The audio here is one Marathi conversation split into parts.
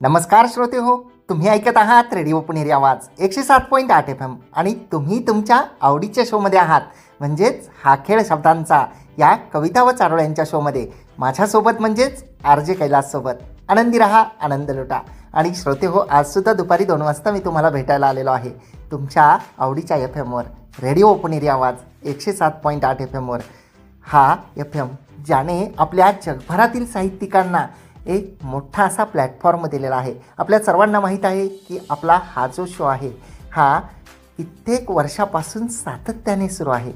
नमस्कार श्रोते हो तुम्ही ऐकत आहात रेडिओ पुणेरी आवाज एकशे सात पॉईंट आठ एफ एम आणि तुम्ही तुमच्या आवडीच्या शोमध्ये आहात. म्हणजेच हा खेळ शब्दांचा या कविता व चारोळ्यांच्या शोमध्ये माझ्यासोबत म्हणजेच आर जे कैलाससोबत. आनंदी रहा आनंद लुटा. आणि श्रोते हो आजसुद्धा दुपारी दोन वाजता मी तुम्हाला भेटायला आलेलो आहे. तुमच्या आवडीच्या एफ एमवर रेडिओ पुणेरी आवाज एकशे सात पॉईंट आठ एफ एमवर हा एफ एम ज्याने आपल्या जगभरातील साहित्यिकांना एक मोठा असा प्लॅटफॉर्म दिलेला आहे. आपल्या सर्वांना माहीत आहे की आपला हा जो शो आहे हा कित्येक वर्षापासून सातत्याने सुरू आहे.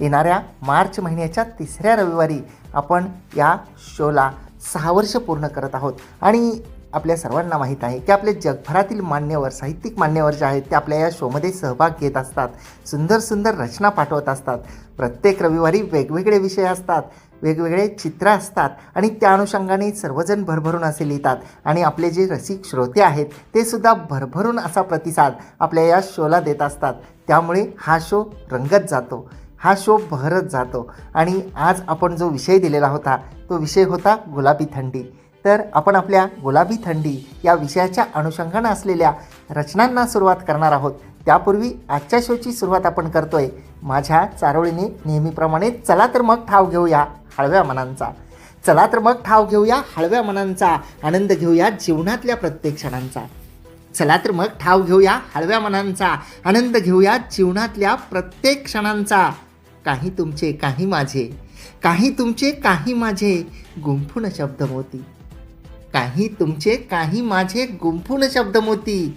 येणाऱ्या मार्च महिन्याच्या तिसऱ्या रविवारी आपण या शोला सहा वर्ष पूर्ण करत आहोत. आणि आपल्या सर्वांना माहीत आहे की आपले जगभरातील मान्यवर साहित्यिक मान्यवर जे आहेत ते आपल्या या शोमध्ये सहभाग घेत असतात. सुंदर सुंदर रचना पाठवत असतात. प्रत्येक रविवारी वेगवेगळे विषय असतात. वेगवेगळे चित्र असतात आणि त्या अनुषंगाने सर्वजण भरभरून असे लिहितात. आणि आपले जे रसिक श्रोते आहेत ते सुद्धा भरभरून असा प्रतिसाद आपल्या या शोला देत असतात. त्यामुळे हा शो रंगत जातो हा शो बहरत जातो. आणि आज आपण जो विषय दिलेला होता तो विषय होता गुलाबी थंडी. तर आपण आपल्या गुलाबी थंडी या विषयाच्या अनुषंगानं असलेल्या रचनांना सुरुवात करणार आहोत. त्यापूर्वी आजच्या शोची सुरुवात आपण करतोय. माझ्या चारोळीने नेहमीप्रमाणे चला तर मग ठाव घेऊया. हळव्या मनांचा. चला तर मग ठाव घेऊया हळव्या मनांचा आनंद घेऊया जीवनातल्या प्रत्येक क्षणांचा. चला तर मग ठाव घेऊया हळव्या मनांचा आनंद घेऊया जीवनातल्या प्रत्येक क्षणांचा. काही तुमचे काही माझे. काही तुमचे काही माझे गुंफून शब्द मोती. काही तुमचे काही माझे गुंफून शब्द मोती.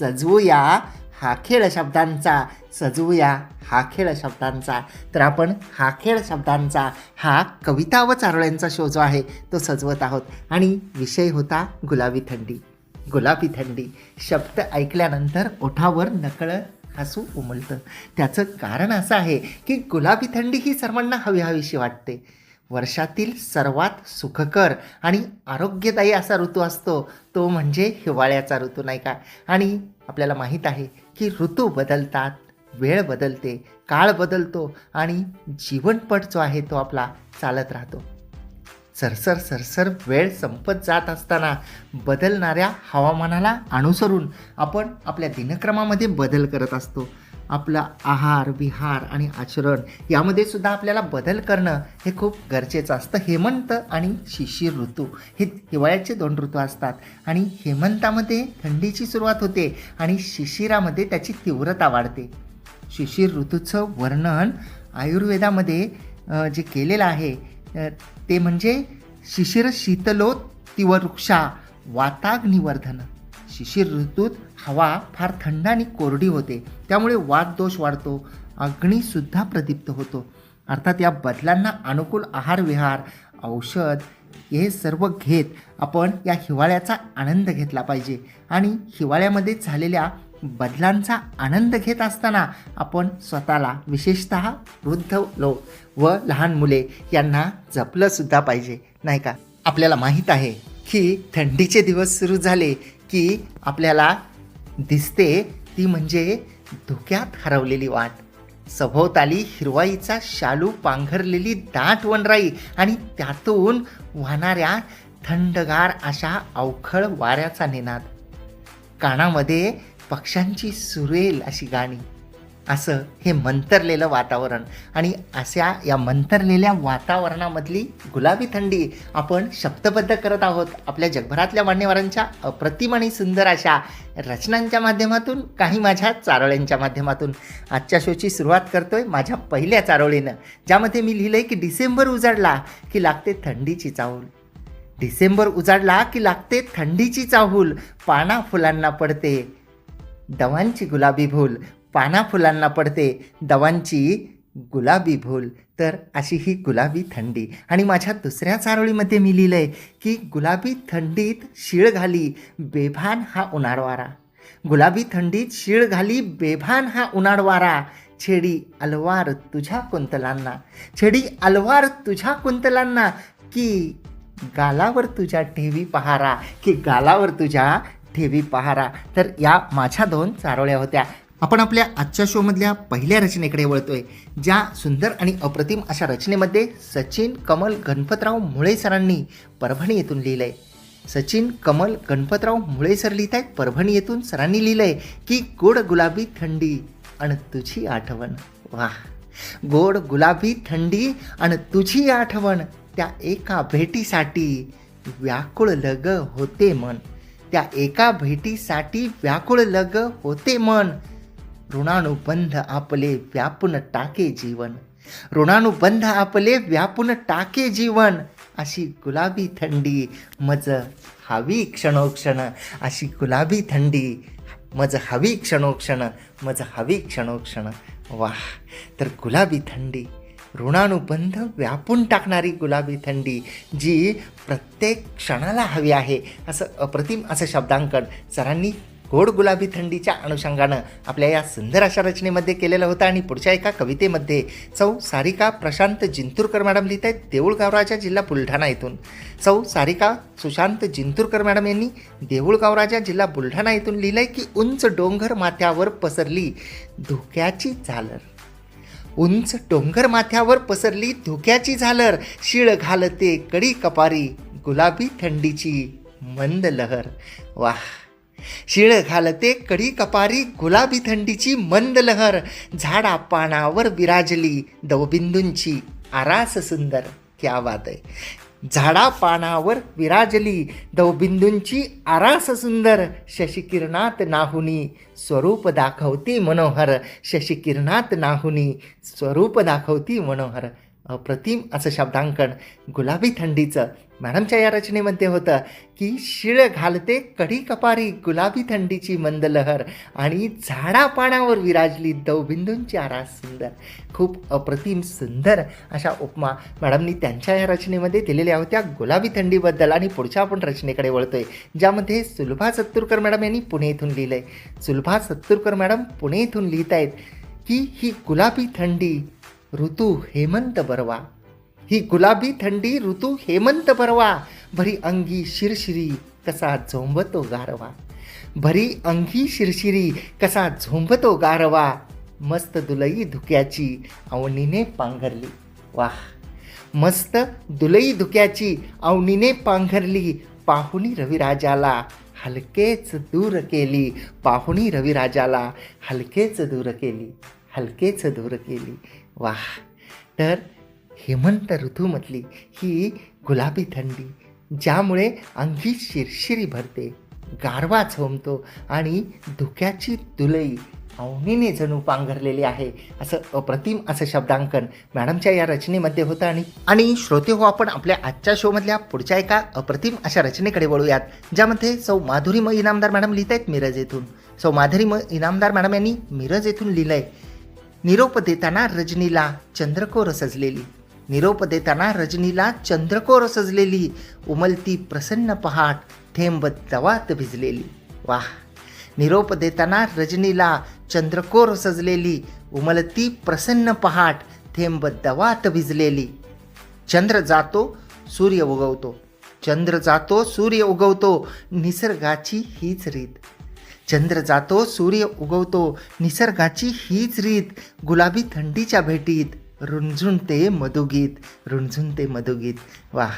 सजवूया हा खेळ शब्दांचा सजवूया हा खेळ शब्दांचा. तर आपण हा खेळ शब्दांचा हा कविता व चारोळ्यांचा शो जो आहे तो सजवत आहोत. आणि विषय होता गुलाबी थंडी. गुलाबी थंडी. शब्द ऐकल्यानंतर ओठावर नकळत हसू उमलतं. त्याचं कारण असं आहे की गुलाबी थंडी ही सर्वांना हवी हवीशी वाटते. वर्षातील सर्वात सुखकर आणि आरोग्यदायी असा ऋतू असतो. तो म्हणजे हिवाळ्याचा ऋतू नाही का? आणि आपल्याला माहीत आहे की ऋतू बदलतात वेळ बदलते काळ बदलतो आणि जीवनपट जो आहे तो आपला चालत राहतो. सरसर सरसर वेळ संपत जात असताना बदलणाऱ्या हवामानाला अनुसरून आपण आपल्या दिनक्रमामध्ये बदल करत असतो. आपला आहार विहार आणि आचरण यामध्ये सुद्धा आपल्याला बदल करणं हे खूप गरजेचं असतं. हेमंत आणि शिशिर ऋतू हे हिवाळ्याचे दोन ऋतू असतात आणि हेमंतामध्ये थंडीची सुरुवात होते आणि शिशिरामध्ये त्याची तीव्रता वाढते. शिशिर ऋतूचं वर्णन आयुर्वेदामध्ये जे केलेलं आहे ते म्हणजे शिशिर शीतलो तिवृक्षा वाताग्निवर्धन. शिशिर ऋतूत हवा फार थंड आणि कोरडी होते. त्यामुळे वाद दोष वाढतो अग्नीसुद्धा प्रदीप्त होतो. अर्थात या बदलांना अनुकूल आहार विहार औषध हे सर्व घेत आपण या हिवाळ्याचा आनंद घेतला पाहिजे. आणि हिवाळ्यामध्ये झालेल्या बदलांचा आनंद घेत असताना आपण स्वतःला विशेषत वृद्ध लोक व लहान मुले यांना जपलंसुद्धा पाहिजे नाही का? आपल्याला माहीत आहे की थंडीचे दिवस सुरू झाले की आपल्याला दिसते ती म्हणजे धुक्यात हरवलेली वाट. सभोवताली हिरवाईचा शालू पांघरलेली दाट वनराई आणि त्यातून वाहणाऱ्या थंडगार अशा अवखळ वाऱ्याचा निनाद. कानामध्ये पक्ष्यांची सुरेल अशी गाणी. असं हे मंतरलेलं वातावरण. आणि अशा या मंतरलेल्या वातावरणामधली गुलाबी थंडी आपण शब्दबद्ध करत आहोत आपल्या जगभरातल्या मान्यवरांच्या अप्रतिम आणि सुंदर अशा रचनांच्या माध्यमातून काही माझ्या चारोळ्यांच्या माध्यमातून. आजच्या शोची सुरुवात करतोय माझ्या पहिल्या चारोळीनं ज्यामध्ये मी लिहिलंय की डिसेंबर उजाडला की लागते थंडीची चाहूल. डिसेंबर उजाडला की लागते थंडीची चाहूल पाना फुलांना पडते दवांची गुलाबी भूल. पाना फुलांना पडते दवांची गुलाबी भूल. तर अशी ही गुलाबी थंडी. आणि माझ्या दुसऱ्या चारोळीमध्ये मी लिहिलं आहे की गुलाबी थंडीत शिळ घाली बेभान हा उन्हाळवारा. गुलाबी थंडीत शिळ घाली बेभान हा उन्हाळवारा. छेडी अलवार तुझ्या कुंतलांना. छेडी अलवार तुझ्या कुंतलांना. की गालावर तुझ्या ठेवी पहारा. की गालावर तुझ्या ठेवी पहारा. तर या माझ्या दोन चारोळ्या होत्या. आपण आपल्या आजच्या शोमधल्या पहिल्या रचनेकडे वळतोय ज्या सुंदर आणि अप्रतिम अशा रचनेमध्ये सचिन कमल गणपतराव मुळे सरांनी परभणी येथून लिहिलंय. सचिन कमल गणपतराव मुळे सर लिहित आहेत परभणी येथून सरांनी लिहिलंय की गोड गुलाबी थंडी आणि तुझी आठवण. वा गोड गुलाबी थंडी आणि तुझी आठवण त्या एका भेटीसाठी व्याकुळ लग होते मन. त्या एका भेटीसाठी व्याकुळ लग होते मन. ऋणानुबंध आपले व्यापून टाके जीवन ऋणानुबंध आपले व्यापून टाके जीवन अशी गुलाबी थंडी मज हवी क्षणोक्षण अशी गुलाबी थंडी मज हवी क्षणोक्षण मज हवी क्षणोक्षण वाह तर गुलाबी थंडी ऋणानुबंध व्यापून टाकणारी गुलाबी थंडी जी प्रत्येक क्षणाला हवी आहे असं अप्रतिम असं शब्दांकन सरांनी गोड गुलाबी थंडीच्या अनुषंगानं आपल्या या सुंदर अशा रचनेमध्ये केलेलं होतं आणि पुढच्या एका कवितेमध्ये सौ सारिका प्रशांत जिंतूरकर मॅडम लिहित आहेत देऊळगावराजा जिल्हा बुलढाणा येथून सौ सारिका सुशांत जिंतूरकर मॅडम यांनी देऊळगावराजा जिल्हा बुलढाणा येथून लिहिलं आहे की उंच डोंगर माथ्यावर पसरली धुक्याची झालर. उंच डोंगर माथ्यावर पसरली धुक्याची झालर. शिळ घालते कडी कपारी गुलाबी थंडीची मंद लहर. वाह! शिळ घालते कडी कपारी गुलाबी थंडीची मंद लहर झाडा पानावर विराजली दवबिंदूंची. आरास सुंदर क्या बात आहे. झाडा पानावर विराजली दवबिंदूंची आरास सुंदर शशिकिरणात नाहुनी स्वरूप दाखवती मनोहर शशिकिरणात नाहुनी स्वरूप दाखवती मनोहर. अप्रतिम असं शब्दांकन गुलाबी थंडीचं. मॅडमच्या या रचनेमध्ये होतं की शिळ घालते कडी कपारी गुलाबी थंडीची मंद लहर आणि झाडापाण्यावर विराजली दवबिंदूंची आरास सुंदर. खूप अप्रतिम सुंदर अशा उपमा मॅडमनी त्यांच्या या रचनेमध्ये दिलेल्या होत्या गुलाबी थंडीबद्दल आणि पुढच्या आपण रचनेकडे वळतोय ज्यामध्ये सुलभा सत्तूरकर मॅडम यांनी पुणे इथून लिहिलं आहे सुलभा सत्तूरकर मॅडम पुणे इथून लिहित आहेत की ही गुलाबी थंडी ऋतू हेमंत बरवा. ही गुलाबी थंडी ऋतू हेमंत बरवा. भरी अंगी शिरशिरी कसा झोंबतो गारवा. भरी अंगी शिरशिरी कसा झोंबतो गारवा. मस्त दुलई धुक्याची अवनीने पांघरली. वाह! मस्त दुलई धुक्याची अवनीने पांघरली. पाहुणी रविराजाला हलकेच दूर केली. पाहुणी रविराजाला हलकेच दूर केली. हलकेच दूर केली. वा. तर हेमंत ऋतूमधली ही गुलाबी थंडी ज्यामुळे अंगी शिरशिरी भरते गारवा झोंबतो आणि धुक्याची तुलई अवनीने जणू पांघरलेली आहे असं अप्रतिम असं शब्दांकन मॅडमच्या या रचनेमध्ये होतं. आणि आणि श्रोते हो आपण आपल्या आजच्या शोमधल्या पुढच्या एका अप्रतिम अशा रचनेकडे वळूयात ज्यामध्ये सौ माधुरी म इनामदार मॅडम लिहित आहेत मिरज येथून. सौ माधुरी म इनामदार मॅडम यांनी मिरज येथून लिहिलं आहे निरोप देताना रजनीला चंद्रकोर सजलेली. निरोप देताना रजनीला चंद्रकोर सजलेली. उमलती प्रसन्न पहाट थेंब दवात भिजलेली. वाह! निरोप देताना रजनीला चंद्रकोर सजलेली. उमलती प्रसन्न पहाट थेंब दवात भिजलेली. चंद्र जातो सूर्य उगवतो. चंद्र जातो सूर्य उगवतो. निसर्गाची हीच रीत. चंद्र जातो सूर्य उगवतो निसर्गाची हीच रीत गुलाबी थंडीच्या भेटीत रुंझुणते मधुगीत रुंझुणते मधुगीत. वाह!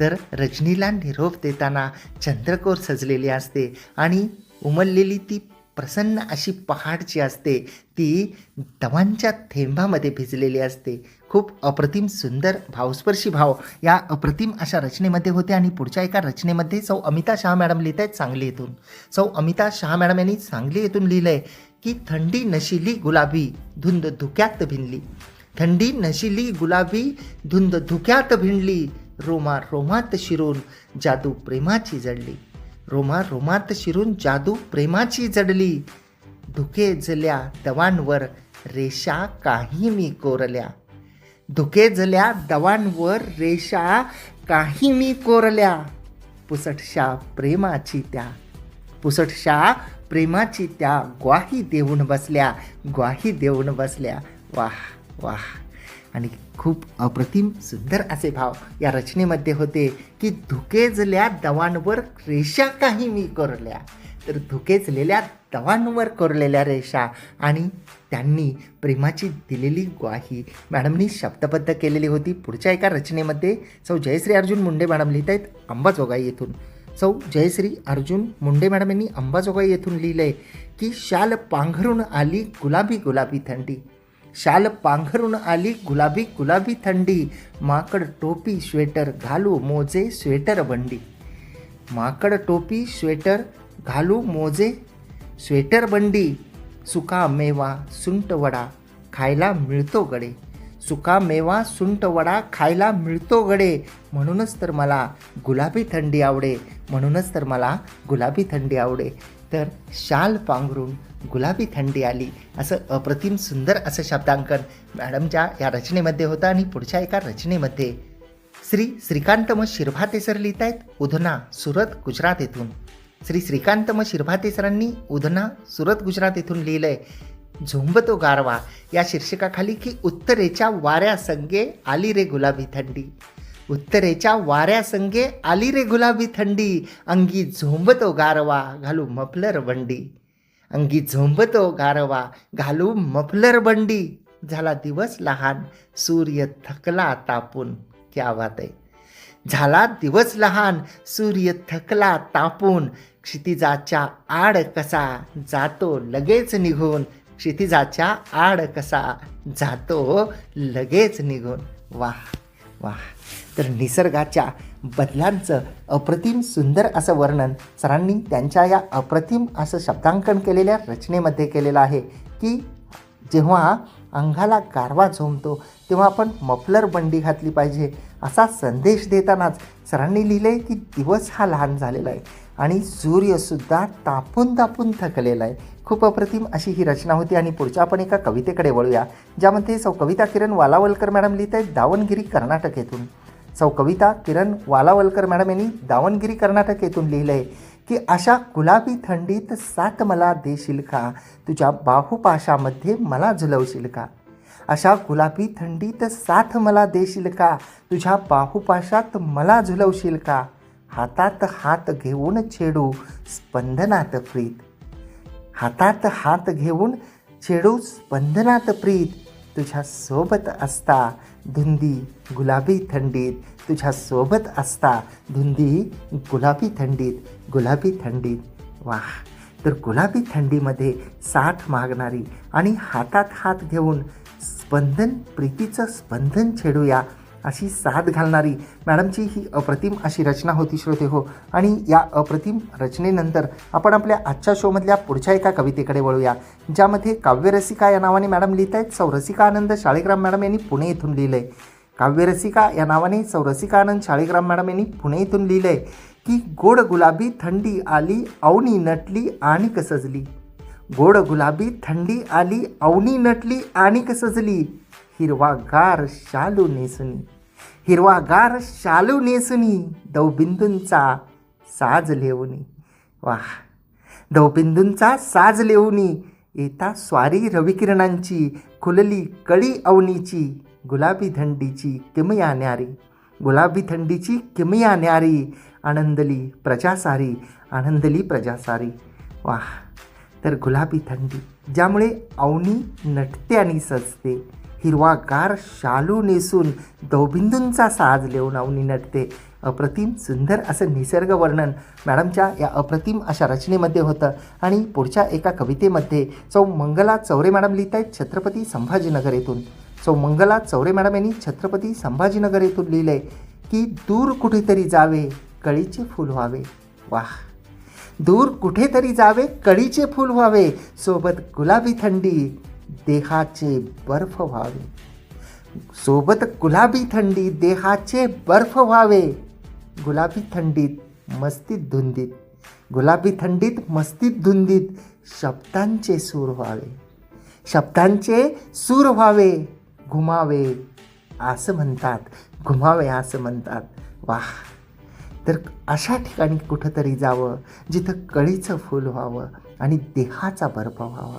तर रजनीला निरोप देताना चंद्रकोर सजलेली असते आणि उमललेली ती प्रसन्न अशी पहाड जी असते ती दवांच्या थेंबामध्ये भिजलेली असते. खूप अप्रतिम सुंदर भावस्पर्शी भाव या अप्रतिम अशा रचनेमध्ये होते आणि पुढच्या एका रचनेमध्ये सौ अमिता शहा मॅडम लिहित आहेत सांगली येथून सौ अमिता शहा मॅडम यांनी सांगली येथून लिहिलं आहे की थंडी नशिली गुलाबी धुंद धुक्यात भिनली. थंडी नशिली गुलाबी धुंद धुक्यात भिनली. रोमा रोमात शिरून जादू प्रेमाची जडली. रोमा रोमात शिरून जादू प्रेमाची जडली. धुके जल्या दवांवर रेषा काही मी कोरल्या. धुकेजल्या दवांवर रेषा काही मी कोरल्या. पुसटशा प्रेमाची त्या. पुसटशा प्रेमाची त्या. ग्वाही देऊन बसल्या. ग्वाही देऊन बसल्या. वाह वाह. आणि खूप अप्रतिम सुंदर असे भाव या रचनेमध्ये होते की धुकेजल्या दवांवर रेषा काही मी कोरल्या. तर धुकेचलेल्या दवांवर कोरलेल्या रेषा आणि त्यांनी प्रेमाची दिलेली ग्वाही. मॅडमनी शब्दबद्ध केलेली होती. पुढच्या एका रचनेमध्ये सौ जयश्री अर्जुन मुंडे मॅडम लिहित आहेत अंबाजोगाई येथून. सौ जयश्री अर्जुन मुंडे मॅडम यांनी अंबाजोगाई येथून लिहिलंय की शाल पांघरून आली गुलाबी गुलाबी थंडी. शाल पांघरून आली गुलाबी गुलाबी थंडी. माकड टोपी स्वेटर घालू मोजे स्वेटर बंडी. माकड टोपी स्वेटर घालू मोजे स्वेटर बंडी सुका मेवा सुंट वडा खायला मिळतो गडे. सुका मेवा सुंट वडा खायला मिळतो गडे. म्हणूनच तर मला गुलाबी थंडी आवडे. म्हणूनच तर मला गुलाबी थंडी आवडे. तर शाल पांघरून गुलाबी थंडी आली. असं अप्रतिम सुंदर असं शब्दांकन मॅडमच्या या रचनेमध्ये होतं आणि पुढच्या एका रचनेमध्ये श्री श्रीकांत मग शिरभाते सर लिहित आहेत उधना सुरत गुजरात येथून. श्री श्रीकांत म शिरभाते सरांनी उधना सुरत गुजरात येथून आहे झोंबतो गारवा. या शीर्षकाखाली की उत्तरेच्या वाऱ्या संगे आली रे गुलाबी थंडी. उत्तरेच्या वाऱ्या संगे आली रे गुलाबी थंडी. अंगी झोंबतो गारवा घालू मफलर बंडी. अंगी झोंबतो गारवा घालू मफलर बंडी. झाला दिवस लहान सूर्य थकला तापून. क्या बात आहे. झाला दिवस लहान सूर्य थकला तापून. क्षितिजाच्या आड कसा जातो लगेच निघून? क्षितिजाच्या आड कसा जातो लगेच निघून? वाह वाह. तर निसर्गाच्या बदलांचं अप्रतिम सुंदर असं वर्णन सरांनी त्यांच्या या अप्रतिम असं शब्दांकन केलेल्या रचनेमध्ये केलेलं आहे की जेव्हा अंगाला गारवा झोंबतो तेव्हा आपण मफलर बंडी घातली पाहिजे असा संदेश देतानाच सरांनी लिहिले की दिवस हा लहान झालेला आहे. आणि सूर्यसुद्धा तापून तापून थकलेला आहे. खूप अप्रतिम अशी ही रचना होती आणि पुढच्या आपण एका कवितेकडे वळूया ज्यामध्ये सौ कविता किरण वालावलकर मॅडम लिहित आहेत दावणगिरी कर्नाटक येथून. सौ कविता किरण वालावलकर मॅडम यांनी दावणगिरी कर्नाटक येथून लिहिलं आहे की अशा गुलाबी थंडीत सात मला देशील का? तुझ्या बाहुपाशामध्ये मला झुलवशील का? अशा गुलाबी थंडीत साथ मला देशील का? तुझ्या बाहुपाशात मला झुलवशील का? हातात हात घेऊन छेडू स्पंदनात प्रीत. हातात हात घेऊन छेडू स्पंदनात प्रीत. तुझ्या सोबत असता धुंदी गुलाबी थंडीत. तुझ्या सोबत असता धुंदी गुलाबी थंडीत. गुलाबी थंडीत. वाह! तर गुलाबी थंडीमध्ये साथ मागणारी आणि हातात हात घेऊन स्पंदन प्रीतीचं स्पंदन छेडूया. अशी साथ घालणारी. मॅडमची ही अप्रतिम अशी रचना होती श्रोते हो. आणि या अप्रतिम रचनेनंतर आपण आपल्या आजच्या शोमधल्या पुढच्या एका कवितेकडे वळूया ज्यामध्ये काव्यरसिका या नावाने मॅडम लिहित आहेत सौरसिका आनंद शाळेग्राम मॅडम यांनी पुणे येथून लिहिलं आहे काव्यरसिका या नावाने सौरसिका आनंद शाळेग्राम मॅडम यांनी पुणे येथून लिहिलं आहे की गोड गुलाबी थंडी आली अवनी नटली आणि कसजली. गोड गुलाबी थंडी आली अवनी नटली आणि सजली हिरवागार शालू नेसणी. हिरवागार शालू नेसुनी दौबिंदूंचा साज लेवणी वा दौबिंदूंचा साज लेवणी येता स्वारी रविकिरणांची खुलली कळी अवनीची गुलाबी थंडीची किमया न्यारी. गुलाबी थंडीची किमया न्यारी आनंदली प्रजासारी आनंदली प्रजासारी. वाह तर गुलाबी थंडी ज्यामुळे अवनी नटते आणि सजते. हिरवागार शालू नेसून दौबिंदूंचा साज लेऊन अवनी नटते. अप्रतिम सुंदर असं निसर्ग वर्णन मॅडमच्या या अप्रतिम अशा रचनेमध्ये होतं. आणि पुढच्या एका कवितेमध्ये सौ मंगला चौरे मॅडम लिहित आहेत छत्रपती संभाजीनगर येथून. सौ मंगला चौरे मॅडम यांनी छत्रपती संभाजीनगर येथून लिहिलं आहे की दूर कुठेतरी जावे कळीचे फूल व्हावे. वाह! दूर कुठेतरी जावे कळीचे फूल व्हावे. सोबत गुलाबी थंडी देहाचे बर्फ व्हावे. सोबत गुलाबी थंडी देहाचे बर्फ व्हावे. गुलाबी थंडीत मस्तीत धुंदीत गुलाबी थंडीत मस्तीत धुंदीत शब्दांचे सूर व्हावे. शब्दांचे सूर व्हावे. घुमावे असं म्हणतात घुमावे असं म्हणतात. वाह! तर अशा ठिकाणी कुठंतरी जावं जिथं कळीचं फूल व्हावं आणि देहाचा बर्फ व्हावा.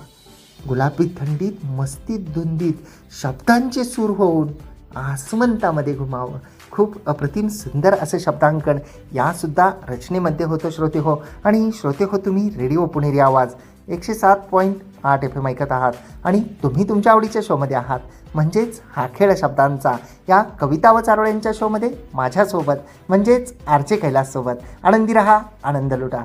गुलाबी थंडीत मस्तीत धुंदीत शब्दांचे सूर होऊन आसमंतामध्ये घुमावं. खूप अप्रतिम सुंदर असं शब्दांकन यासुद्धा रचनेमध्ये होतं श्रोते हो. आणि श्रोते हो तुम्ही रेडिओ पुणेरी आवाज एकशे सात पॉईंट आठ एफ एम ऐकत आहात आणि तुम्ही तुमच्या आवडीच्या शोमध्ये आहात. म्हणजेच हा खेळ शब्दांचा या कविता व चारोळ्यांच्या शोमध्ये माझ्यासोबत म्हणजेच आरचे कैलाससोबत. आनंदी रहा आनंद लुटा.